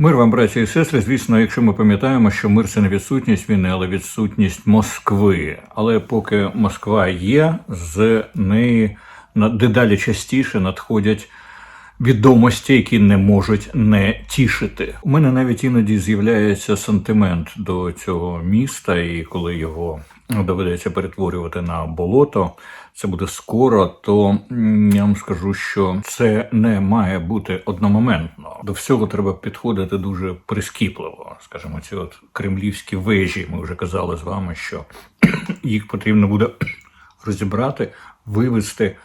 Мир вам, браті і сестри. Звісно, якщо ми пам'ятаємо, що мир це не відсутність війни, але відсутність Москви. Але поки Москва є, з неї дедалі частіше надходять відомості, які не можуть не тішити. У мене навіть іноді з'являється сантимент до цього міста, і коли його доведеться перетворювати на болото, це буде скоро, то я вам скажу, що це не має бути одномоментно. До всього треба підходити дуже прискіпливо. Скажімо, ці от кремлівські вежі. Ми вже казали з вами, що їх потрібно буде розібрати, вивести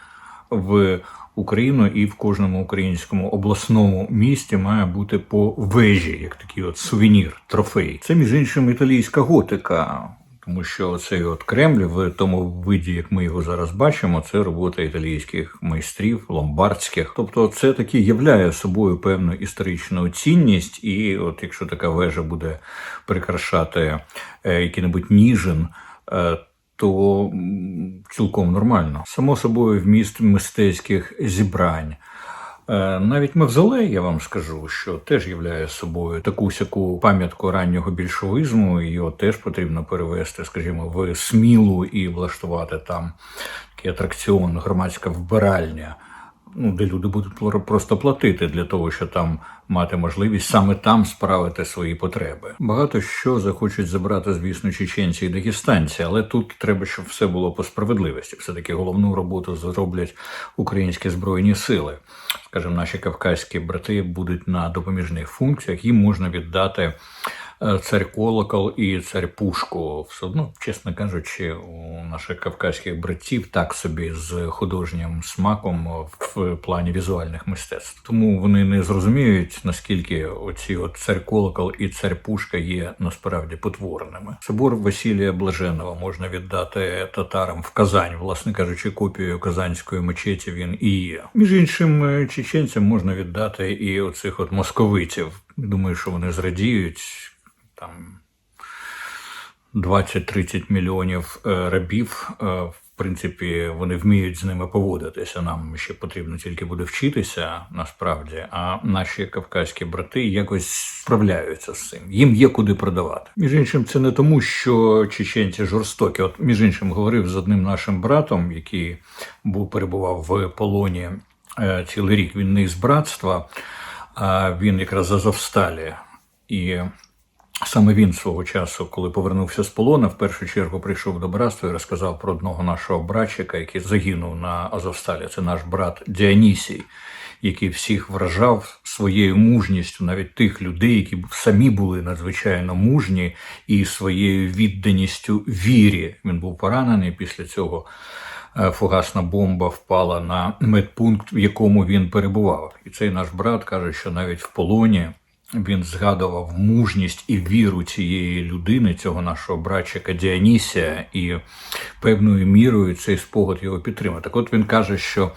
в Україну і в кожному українському обласному місті має бути по вежі, як такий от сувенір, трофей. Це між іншим італійська готика. Тому що цей от Кремль в тому виді, як ми його зараз бачимо, це робота італійських майстрів, ломбардських. Тобто, це таки являє собою певну історичну цінність, і от якщо така вежа буде прикрашати е, який-небудь ніжин. е, то цілком нормально. Само собою, вміст мистецьких зібрань. Е, Навіть мавзолей, я вам скажу, що теж являє собою таку сяку пам'ятку раннього більшовизму. Його теж потрібно перевести, скажімо, в смілу і влаштувати там такий атракціон, громадська вбиральня. Ну, де люди будуть просто платити для того, щоб там мати можливість саме там справити свої потреби. Багато що захочуть забрати, звісно, чеченці і дагестанці, але тут треба, щоб все було по справедливості. Все таки головну роботу зроблять українські збройні сили. Скажімо, наші кавказькі брати будуть на допоміжних функціях. Їм можна віддати е, цар колокол і цар пушку. Все одно, чесно кажучи, у наших кавказьких братів так собі з художнім смаком в плані візуальних мистецтв. Тому вони не зрозуміють, наскільки оці от цар колокол і цар пушка є насправді потворними. Собор Василія Блаженного можна віддати татарам в Казань, власне кажучи, копією казанської мечеті він і є. Між іншим, е, чеченцям можна віддати і оцих от московитів. Думаю, що вони зрадіють там 20-30 мільйонів е, рабів. е, В принципі, вони вміють з ними поводитися. Нам ще потрібно тільки буде вчитися насправді. А наші кавказькі брати якось справляються з цим. Їм є куди продавати. Між іншим, це не тому, що чеченці жорстокі. От між іншим говорив з одним нашим братом, який був перебував в полоні е, цілий рік. Він не із братства, а він якраз з Азовсталі. І Саме він свого часу, коли повернувся з полона, в першу чергу прийшов до братства і розказав про одного нашого братчика, який загинув на Азовсталі. Це наш брат Діанісій, який всіх вражав своєю мужністю, навіть тих людей, які самі були надзвичайно мужні, і своєю відданістю вірі. Він був поранений після цього. е, Фугасна бомба впала на медпункт, в якому він перебував. І цей наш брат каже, що навіть в полоні він згадував мужність і віру цієї людини, цього нашого братчика Діанісія, і певною мірою цей спогад його підтримав. Так от він каже, що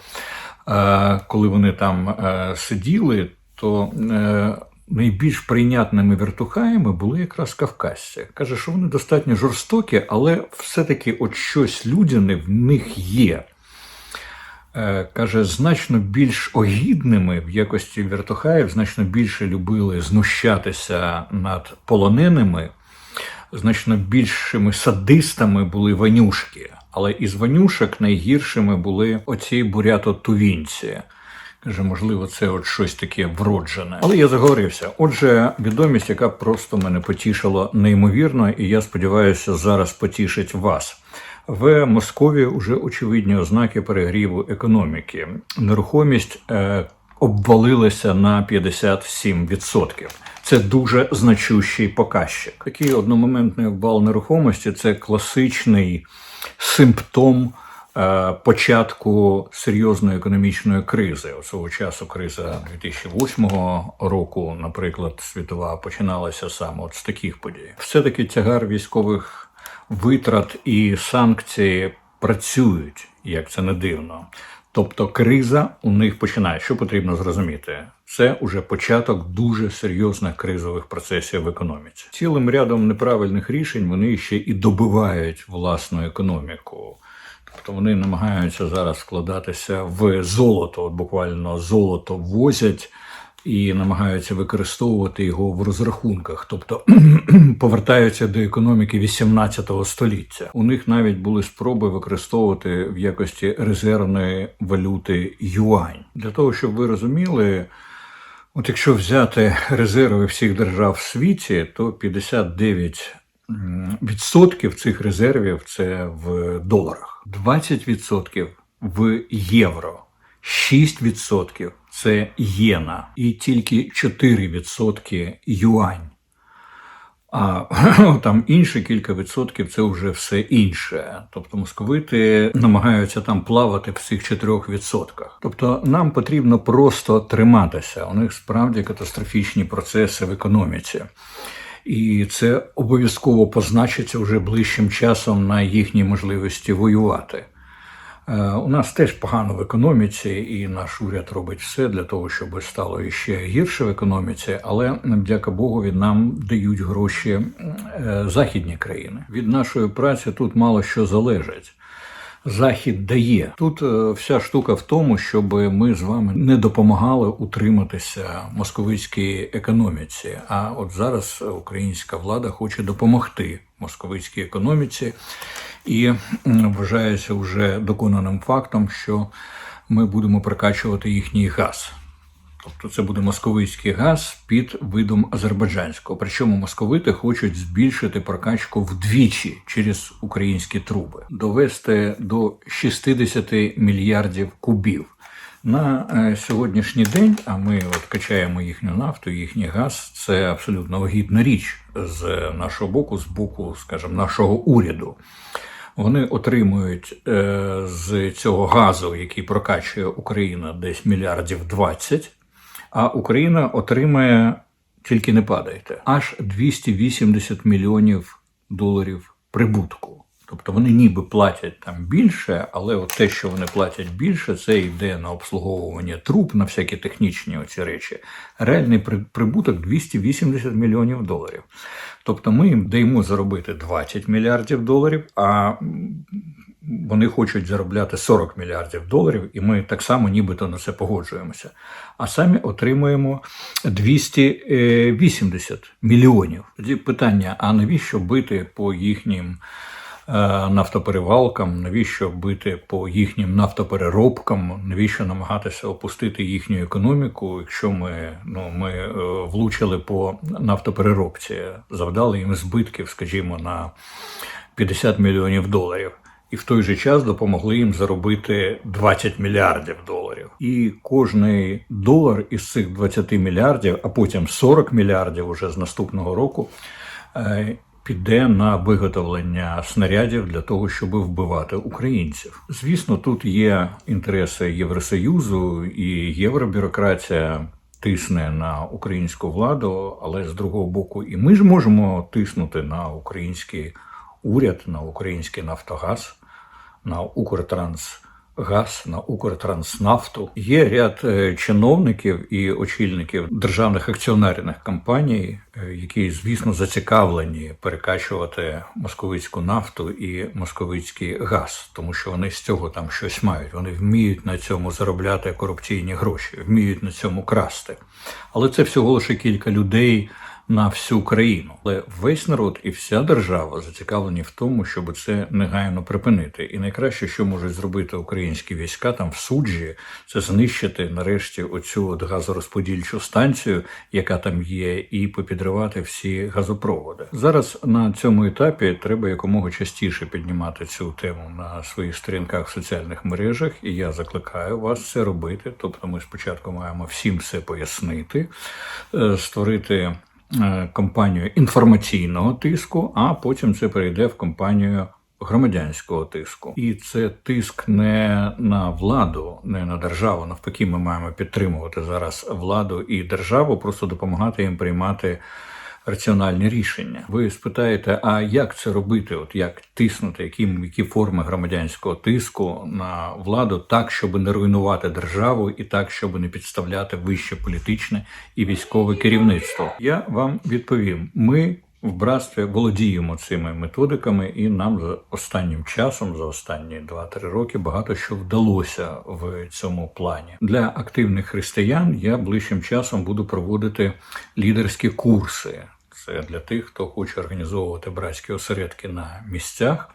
е, коли вони там е, сиділи, то е, найбільш прийнятними вертухаями були якраз кавказці. Каже, що вони достатньо жорстокі, але все-таки от щось людяне в них є. Е, Каже, значно більш огідними в якості вертухаїв, значно більше любили знущатися над полоненими, значно більшими садистами були ванюшки. Але із ванюшок найгіршими були оці бурято-тувінці. Каже, можливо, це от щось таке вроджене. Але я заговорився. Отже, відомість, яка просто мене потішила неймовірно, і я сподіваюся, зараз потішить вас. В Москові вже очевидні ознаки перегріву економіки. Нерухомість е, обвалилася на 57%. Це дуже значущий показчик. Такий одномоментний обвал нерухомості це класичний симптом е, початку серйозної економічної кризи. От Свого часу криза 2008 року, наприклад, світова починалася саме от з таких подій. Все таки тягар військових витрат і санкції працюють, як це не дивно. Тобто криза у них починає. Що потрібно зрозуміти? Це уже початок дуже серйозних кризових процесів в економіці. Цілим рядом неправильних рішень вони ще і добивають власну економіку. Тобто вони намагаються зараз вкладатися в золото, от буквально золото возять і намагаються використовувати його в розрахунках, тобто повертаються до економіки 18 століття. У них навіть були спроби використовувати в якості резервної валюти юань. Для того, щоб ви розуміли, от якщо взяти резерви всіх держав в світі, то 59 м, відсотків цих резервів це в доларах, 20 відсотків в євро. 6% це єна і тільки 4% юань. А там інші кілька відсотків це вже все інше. Тобто московити намагаються там плавати в цих 4%. Тобто нам потрібно просто триматися. У них справді катастрофічні процеси в економіці. І це обов'язково позначиться вже ближчим часом на їхній можливості воювати. Е, У нас теж погано в економіці, і наш уряд робить все для того, щоб стало іще гірше в економіці. Але дяка Богові нам дають гроші е, західні країни. Від нашої праці тут мало що залежить. Захід дає тут е, вся штука в тому, щоб ми з вами не допомагали утриматися московицькій економіці. А от зараз українська влада хоче допомогти московицькій економіці, і вважається вже доконаним фактом, що ми будемо прокачувати їхній газ. Тобто це буде московицький газ під видом азербайджанського. Причому московити хочуть збільшити прокачку вдвічі через українські труби, довести до 60 мільярдів кубів. На е, сьогоднішній день, а ми от качаємо їхню нафту, їхній газ, це абсолютно вигідна річ з нашого боку, з боку, скажімо, нашого уряду. Вони отримують е, з цього газу, який прокачує Україна, десь мільярдів 20, а Україна отримає, тільки не падайте, аж 280 мільйонів доларів прибутку. Тобто вони ніби платять там більше, але от те, що вони платять більше, це йде на обслуговування труб, на всякі технічні оці речі. Реальний при- прибуток 280 мільйонів доларів. Тобто ми їм даємо заробити 20 мільярдів доларів, а вони хочуть заробляти 40 мільярдів доларів, і ми так само нібито на це погоджуємося. А самі отримуємо 280 мільйонів. Тоді питання: а навіщо бити по їхнім? е, Нафтоперевалкам, навіщо бити по їхнім нафтопереробкам, навіщо намагатися опустити їхню економіку, якщо ми, ну, ми е, влучили по нафтопереробці, завдали їм збитків, скажімо, на 50 мільйонів доларів. І в той же час допомогли їм заробити 20 мільярдів доларів. І кожний долар із цих 20 мільярдів, а потім 40 мільярдів уже з наступного року, е, піде на виготовлення снарядів для того, щоб вбивати українців. Звісно, тут є інтереси Євросоюзу і євробюрократія. Тисне на українську владу, але з другого боку, і ми ж можемо тиснути на український уряд, на український Нафтогаз, на Укртрансгаз, на Укртранснафту. Є ряд е, чиновників і очільників державних акціонерних компаній, е, які, звісно, зацікавлені перекачувати московицьку нафту і московицький газ, тому що вони з цього там щось мають. Вони вміють на цьому заробляти корупційні гроші, вміють на цьому красти. Але це всього лише кілька людей на всю країну. Але весь народ і вся держава зацікавлені в тому, щоб це негайно припинити. І найкраще, що можуть зробити українські війська там в суджі, це знищити нарешті оцю от газорозподільчу станцію, яка там є, і попідривати всі газопроводи. Зараз на цьому етапі треба якомога частіше піднімати цю тему на своїх сторінках в соціальних мережах, і я закликаю вас це робити. Тобто, ми спочатку маємо всім все пояснити, е, створити кампанію інформаційного тиску, а потім це перейде в кампанію громадянського тиску. І це тиск не на владу, не на державу. Навпаки, ми маємо підтримувати зараз владу і державу, просто допомагати їм приймати. Раціональні рішення. Ви спитаєте, а як це робити? От як тиснути, які, які форми громадянського тиску на владу так, щоб не руйнувати державу, і так, щоб не підставляти вище політичне і військове керівництво? Я вам відповім: ми в братстві володіємо цими методиками, і нам за останнім часом, за останні 2-3 роки, багато що вдалося в цьому плані. Для активних християн я ближчим часом буду проводити лідерські курси. Це для тих, хто хоче організовувати братські осередки на місцях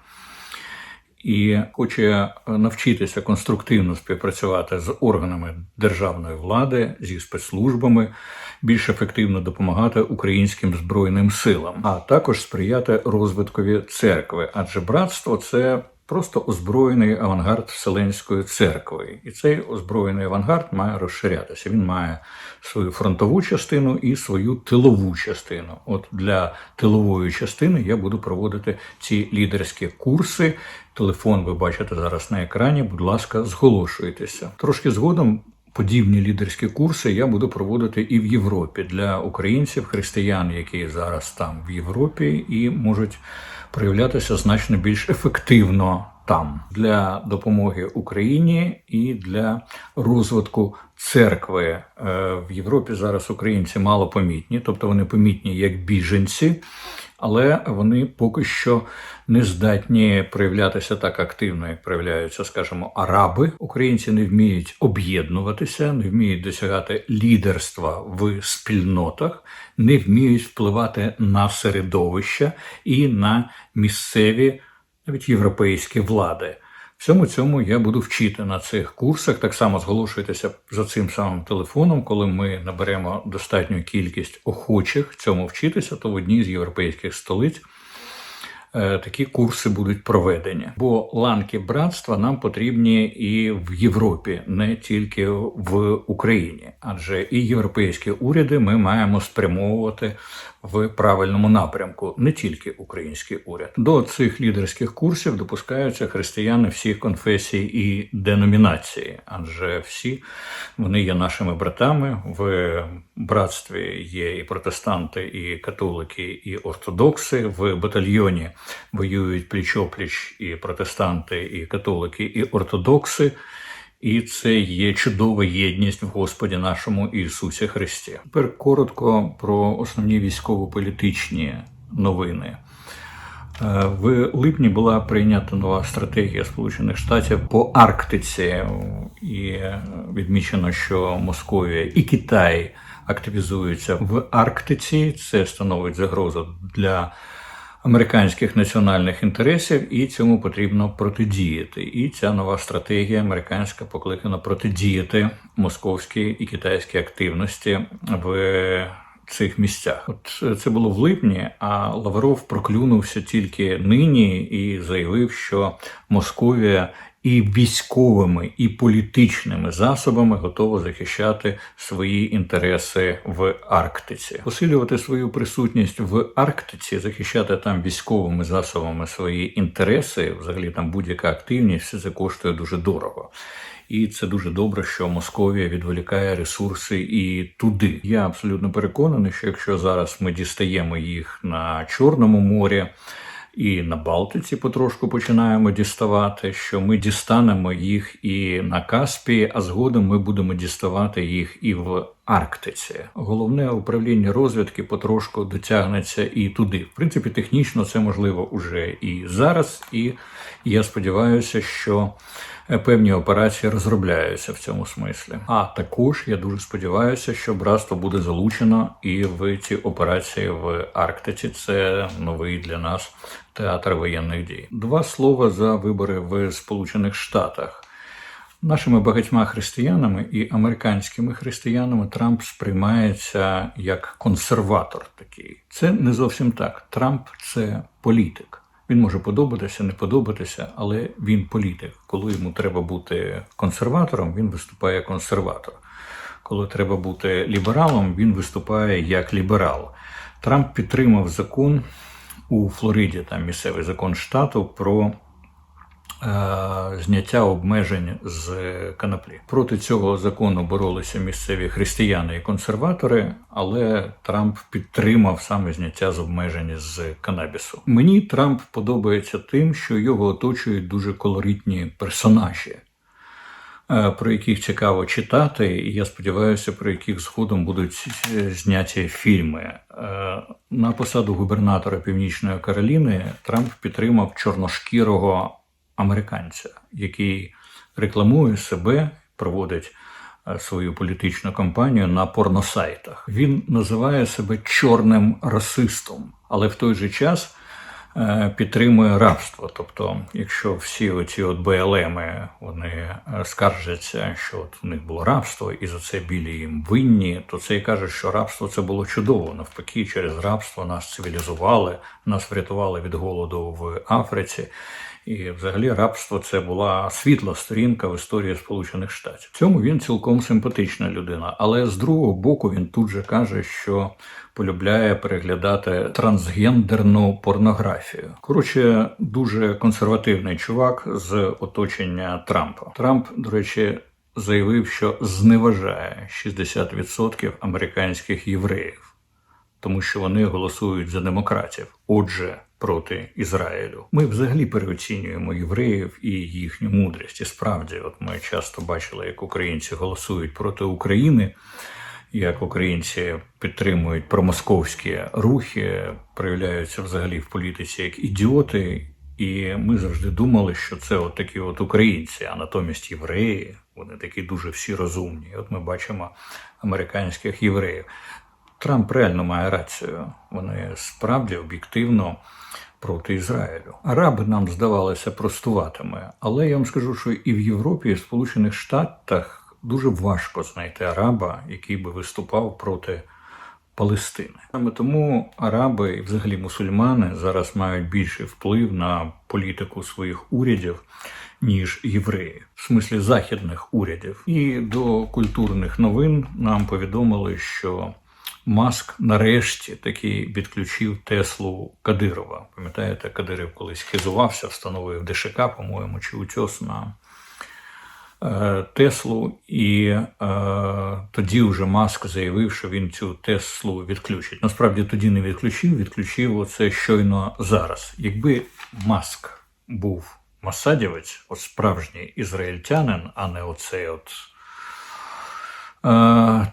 і хоче навчитися конструктивно співпрацювати з органами державної влади, зі спецслужбами, більш ефективно допомагати українським збройним силам, а також сприяти розвиткові церкви. Адже братство це. Просто озброєний авангард Вселенської церкви, і цей озброєний авангард має розширятися. Він має свою фронтову частину і свою тилову частину. От для тилової частини я буду проводити ці лідерські курси. Телефон ви бачите зараз на екрані. Будь ласка, зголошуйтеся. Трошки згодом. Подібні лідерські курси я буду проводити і в Європі для українців, християн, які зараз там в Європі, і можуть проявлятися значно більш ефективно там для допомоги Україні і для розвитку церкви Е, в Європі. Зараз українці мало помітні, тобто вони помітні як біженці. Але вони поки що не здатні проявлятися так активно, як проявляються, скажімо, араби. Українці не вміють об'єднуватися, не вміють досягати лідерства в спільнотах, не вміють впливати на середовище і на місцеві, навіть європейські влади. Всьому цьому я буду вчити на цих курсах. Так само зголошуйтеся за цим самим телефоном. Коли ми наберемо достатню кількість охочих цьому вчитися, то в одній з європейських столиць такі курси будуть проведені. Бо ланки братства нам потрібні і в Європі, не тільки в Україні, адже і європейські уряди ми маємо спрямовувати в правильному напрямку, не тільки український уряд. До цих лідерських курсів допускаються християни всіх конфесій і деномінації, адже всі вони є нашими братами. В братстві є і протестанти, і католики, і ортодокси. В батальйоні воюють пліч-опліч і протестанти, і католики, і ортодокси. І це є чудова єдність в Господі нашому Ісусі Христі. Тепер коротко про основні військово-політичні новини. Е, В липні була прийнята нова стратегія Сполучених Штатів по Арктиці, і відмічено, що Московія і Китай активізуються в Арктиці. Це становить загрозу для американських національних інтересів, і цьому потрібно протидіяти. І ця нова стратегія американська покликана протидіяти московській і китайській активності в цих місцях. От це було в липні, а Лавров проклюнувся тільки нині і заявив, що Московія і військовими, і політичними засобами готова захищати свої інтереси в Арктиці, посилювати свою присутність в Арктиці, захищати там військовими засобами свої інтереси. Взагалі там будь-яка активність все це коштує дуже дорого. І це дуже добре, що Московія відволікає ресурси і туди. Я абсолютно переконаний, що якщо зараз ми дістаємо їх на Чорному морі і на Балтиці потрошку починаємо діставати, що ми дістанемо їх і на Каспії, а згодом ми будемо діставати їх і в Арктиці. Головне управління розвідки потрошку дотягнеться і туди. В принципі, технічно це можливо уже і зараз, і я сподіваюся, що певні операції розробляються в цьому смислі. А також я дуже сподіваюся, що братство буде залучено і в ці операції в Арктиці. Це новий для нас театр воєнних дій. Два слова за вибори в Сполучених Штатах. Нашими багатьма християнами і американськими християнами Трамп сприймається як консерватор такий. Це не зовсім так. Трамп це політик. Він може подобатися, не подобатися, але він політик. Коли йому треба бути консерватором, він виступає консерватор. Коли треба бути лібералом, він виступає як ліберал. Трамп підтримав закон у Флориді, там місцевий закон штату про зняття обмежень з канаплі. Проти цього закону боролися місцеві християни і консерватори, але Трамп підтримав саме зняття з обмежень з канабісу. Мені Трамп подобається тим, що його оточують дуже колоритні персонажі. е, про яких цікаво читати, і я сподіваюся, про яких згодом будуть е, зняті фільми. Е, На посаду губернатора Північної Кароліни Трамп підтримав чорношкірого американця, який рекламує себе, проводить е, свою політичну кампанію на порносайтах. Він називає себе чорним расистом, але в той же час е, підтримує рабство. Тобто, якщо всі оці от БЛМи вони е, скаржаться, що от у них було рабство, і за це білі їм винні, то це і каже, що рабство це було чудово. Навпаки, через рабство нас цивілізували, нас врятували від голоду в Африці. І взагалі рабство це була світла сторінка в історії Сполучених Штатів. Цьому він цілком симпатична людина. Але з другого боку він тут же каже, що полюбляє переглядати трансгендерну порнографію. Коротше, дуже консервативний чувак з оточення Трампа. Трамп, до речі, заявив, що зневажає 60% американських євреїв тому що вони голосують за демократів, отже, проти Ізраїлю. Ми взагалі переоцінюємо євреїв і їхню мудрість. І справді, от ми часто бачили, як українці голосують проти України. Як українці підтримують промосковські рухи, проявляються взагалі в політиці як ідіоти, і ми завжди думали, що це от такі от українці, а натомість євреї, вони такі дуже всі розумні. От ми бачимо американських євреїв. Трамп реально має рацію. Вони справді об'єктивно проти Ізраїлю. Араби нам здавалися простуватими, але я вам скажу, що і в Європі, і в Сполучених Штатах дуже важко знайти араба, який би виступав проти Палестини. Саме тому араби і взагалі мусульмани зараз мають більший вплив на політику своїх урядів. Ніж євреї, в смислі західних урядів, і до культурних новин нам повідомили, що Маск нарешті таки відключив Теслу Кадирова. Пам'ятаєте, Кадиров колись хизувався, встановив ДШК, по-моєму, чи утьос на е, Теслу, і е, тоді вже Маск заявив, що він цю Теслу відключить. Насправді тоді не відключив, відключив оце щойно зараз. Якби Маск був масадівець, от справжній ізраїльтянин, а не оцей от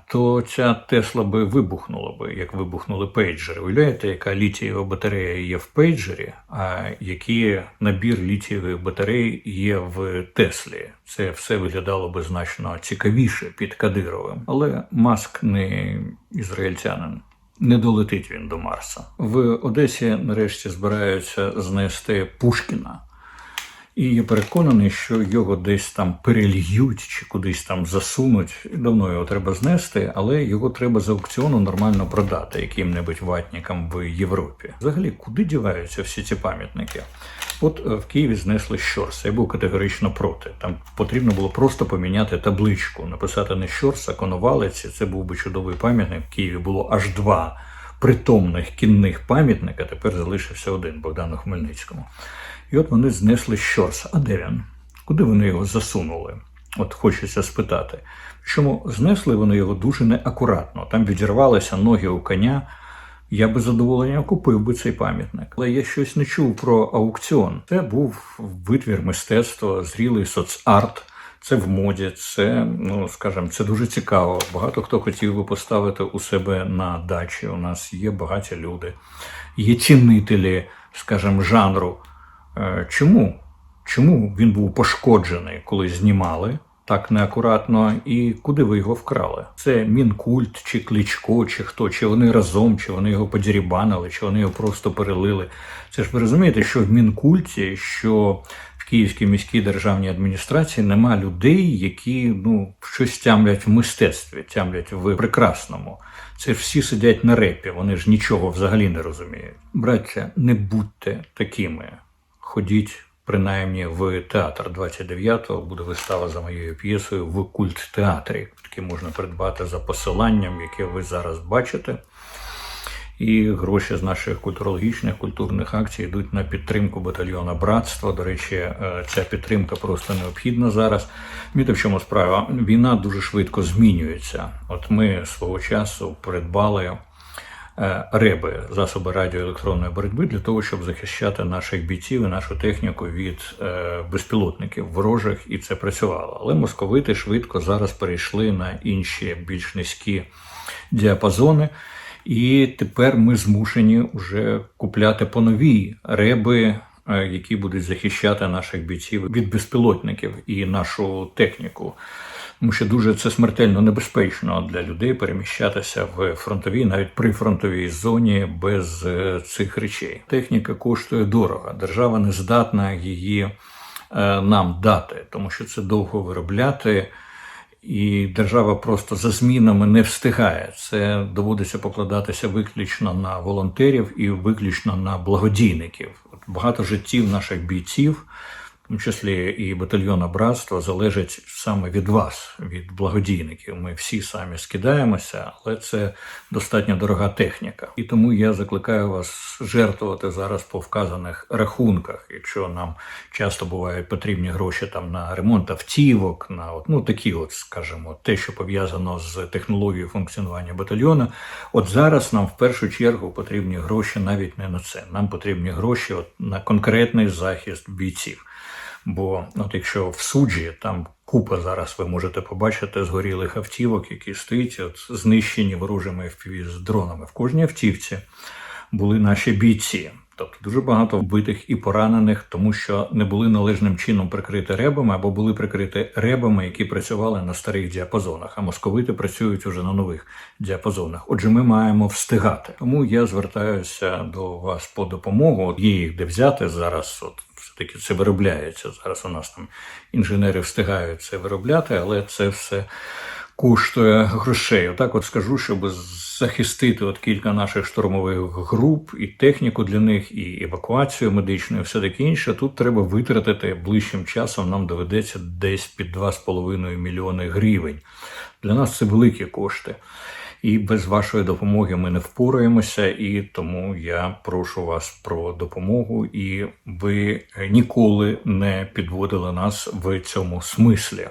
то ця Тесла би вибухнула би, як вибухнули пейджери. Уявляєте, яка літієва батарея є в пейджері, а який набір літієвих батарей є в Теслі. Це все виглядало би значно цікавіше під Кадировим. Але Маск не ізраїльтянин. Не долетить він до Марса. В Одесі нарешті збираються знести Пушкіна. І я переконаний, що його десь там перельють чи кудись там засунуть. Давно його треба знести, але його треба з аукціону нормально продати яким-небудь ватникам в Європі. Взагалі, куди діваються всі ці пам'ятники? От е, в Києві знесли Щорса. Я був категорично проти. Там потрібно було просто поміняти табличку, написати не Щорс, а Коновалець. Це був би чудовий пам'ятник. В Києві було аж два притомних кінних пам'ятника. Тепер залишився один Богдану Хмельницькому. І от вони знесли щорс. А де він? Куди вони його засунули? От хочеться спитати. Чому знесли вони його дуже неакуратно? Там відірвалися ноги у коня. Я би задоволення купив би цей пам'ятник. Але я щось не чув про аукціон. Це був витвір мистецтва, зрілий соцарт. Це в моді, це, ну скажімо, це дуже цікаво. Багато хто хотів би поставити у себе на дачі. У нас є багаті люди, є цінителі, скажімо, жанру. Е, чому? Чому він був пошкоджений, коли знімали так неакуратно, і куди ви його вкрали? Це мінкульт, чи кличко, чи хто, чи вони разом, чи вони його подірібанили, чи вони його просто перелили. Це ж ви розумієте, що в мінкульті, що в Київській міській державній адміністрації нема людей, які ну щось тямлять в мистецтві, тямлять в прекрасному. Це ж всі сидять на репі, вони ж нічого взагалі не розуміють. Браття, не будьте такими ходіть принаймні в театр 29-го. Буде вистава за моєю п'єсою в культ театрі. Таке можна придбати за посиланням, яке ви зараз бачите. І гроші з наших культурологічних культурних акцій йдуть на підтримку батальйона братства. До речі, е, ця підтримка просто необхідна зараз. Міти в чому справа? Війна дуже швидко змінюється. От ми свого часу придбали реби, засоби радіоелектронної боротьби для того, щоб захищати наших бійців і нашу техніку від е, безпілотників ворожих, і це працювало. Але московити швидко зараз перейшли на інші більш низькі діапазони. І тепер ми змушені вже купляти по новій реби, е, які будуть захищати наших бійців від безпілотників і нашу техніку. Тому що дуже це смертельно небезпечно для людей переміщатися в фронтовій, навіть при фронтовій зоні без е, цих речей. Техніка коштує дорого. Держава не здатна її е, нам дати, тому що це довго виробляти. І держава просто за змінами не встигає. Це доводиться покладатися виключно на волонтерів і виключно на благодійників. Багато життів наших бійців, тому числі і батальйона братства, залежить саме від вас, від благодійників. Ми всі самі скидаємося, але це достатньо дорога техніка. І тому я закликаю вас жертвувати зараз по вказаних рахунках, якщо нам часто бувають потрібні гроші там на ремонт автівок, на от, ну такі, от, скажімо, те, що пов'язано з технологією функціонування батальйону. От зараз нам в першу чергу потрібні гроші навіть не на це. Нам потрібні гроші от, на конкретний захист бійців. Бо от якщо в суджі там купа зараз ви можете побачити згорілих автівок, які стоять, от знищені ворожими FPV з дронами. В кожній автівці були наші бійці. Тобто дуже багато вбитих і поранених, тому що не були належним чином прикриті ребами або були прикриті ребами, які працювали на старих діапазонах, а московити працюють уже на нових діапазонах. Отже, ми маємо встигати. Тому я звертаюся до вас по допомогу. Є їх де взяти зараз. От все таки це виробляється. Зараз у нас там інженери встигають це виробляти, але це все коштує грошей. Отак, от скажу, щоб захистити от кілька наших штурмових груп і техніку для них, і евакуацію медичну, і все таке інше. Тут треба витратити ближчим часом. Нам доведеться десь під 2,5 мільйони гривень. Для нас це великі кошти. І без вашої допомоги ми не впораємося, і тому я прошу вас про допомогу, і ви ніколи не підводили нас в цьому смислі.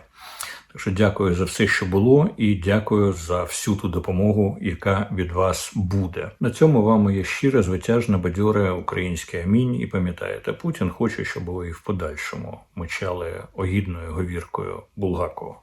Що дякую за все, що було, і дякую за всю ту допомогу, яка від вас буде. На цьому вам моє щире, звитяжне, бадьоре українське амінь. І пам'ятаєте, Путін хоче, щоб ви і в подальшому мочали огідною говіркою Булгакова.